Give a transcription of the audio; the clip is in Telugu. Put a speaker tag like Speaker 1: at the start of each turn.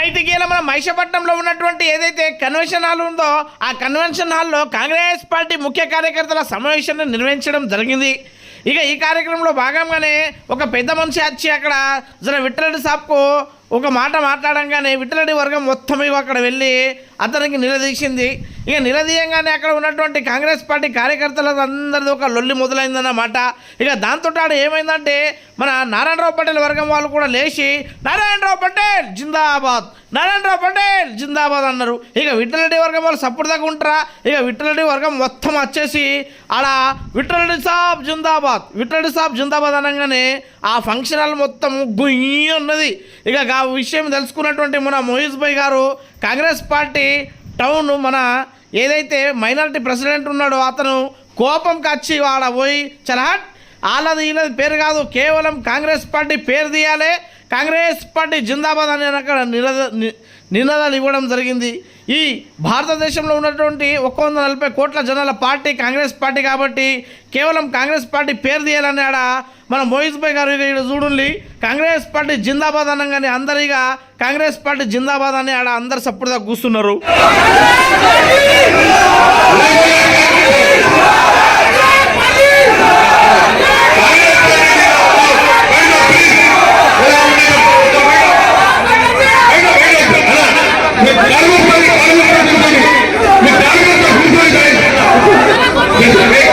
Speaker 1: అయితే గీల మన మహిషపట్నంలో ఉన్నటువంటి ఏదైతే కన్వెన్షన్ హాల్ ఉందో ఆ కన్వెన్షన్ హాల్లో కాంగ్రెస్ పార్టీ ముఖ్య కార్యకర్తల సమావేశాన్ని నిర్వహించడం జరిగింది. ఇక ఈ కార్యక్రమంలో భాగంగానే ఒక పెద్ద మనిషి వచ్చి అక్కడ జర విట్లడి సాబ్కు ఒక మాట మాట్లాడంగానే విఠలరెడ్డి వర్గం మొత్తం అక్కడ వెళ్ళి అతనికి నిలదీసింది. ఇక నిలదీయంగానే అక్కడ ఉన్నటువంటి కాంగ్రెస్ పార్టీ కార్యకర్తల అందరిది ఒక లొల్లి మొదలైందన్నమాట. ఇక దాంతో ఆడ ఏమైందంటే మన నారాయణరావు పటేల్ వర్గం వాళ్ళు కూడా లేచి నారాయణరావు పటేల్ జిందాబాద్! నారాయణరావు పటేల్ జిందాబాద్ అన్నారు. ఇక విఠలరెడ్డి వర్గం వాళ్ళు సపోర్ట్ దాకా ఉంటారా? ఇక విఠలరెడ్డి వర్గం మొత్తం వచ్చేసి ఆడ విఠలరెడ్డి సాబ్ జిందాబాద్! విఠలరెడ్డి సాబ్ జిందాబాద్ అనగానే ఆ ఫంక్షన్ హాల్ మొత్తం గుయ్యి ఉన్నది. ఇక ఆ విషయం తెలుసుకున్నటువంటి మన మోహిత్ భాయ్ గారు కాంగ్రెస్ పార్టీ టౌన్ మన ఏదైతే మైనారిటీ ప్రెసిడెంట్ ఉన్నాడో అతను కోపం కచ్చి వాడ పోయి చలహట్ వాళ్ళది వీళ్ళది పేరు కాదు కేవలం కాంగ్రెస్ పార్టీ పేరు తీయాలి కాంగ్రెస్ పార్టీ జిందాబాద్ అని అక్కడ నినద నినాదాలు ఇవ్వడం జరిగింది. ఈ భారతదేశంలో ఉన్నటువంటి ఒక వంద నలభై కోట్ల జనాల పార్టీ కాంగ్రెస్ పార్టీ కాబట్టి కేవలం కాంగ్రెస్ పార్టీ పేరు తీయాలని ఆడ మన మోహిత్ భాయ్ గారు ఇక్కడ చూడండి కాంగ్రెస్ పార్టీ జిందాబాద్ అనగానే అందరిగా కాంగ్రెస్ పార్టీ జిందాబాద్ అని ఆడ అందరు సప్పుడు కూస్తున్నారు. Amén.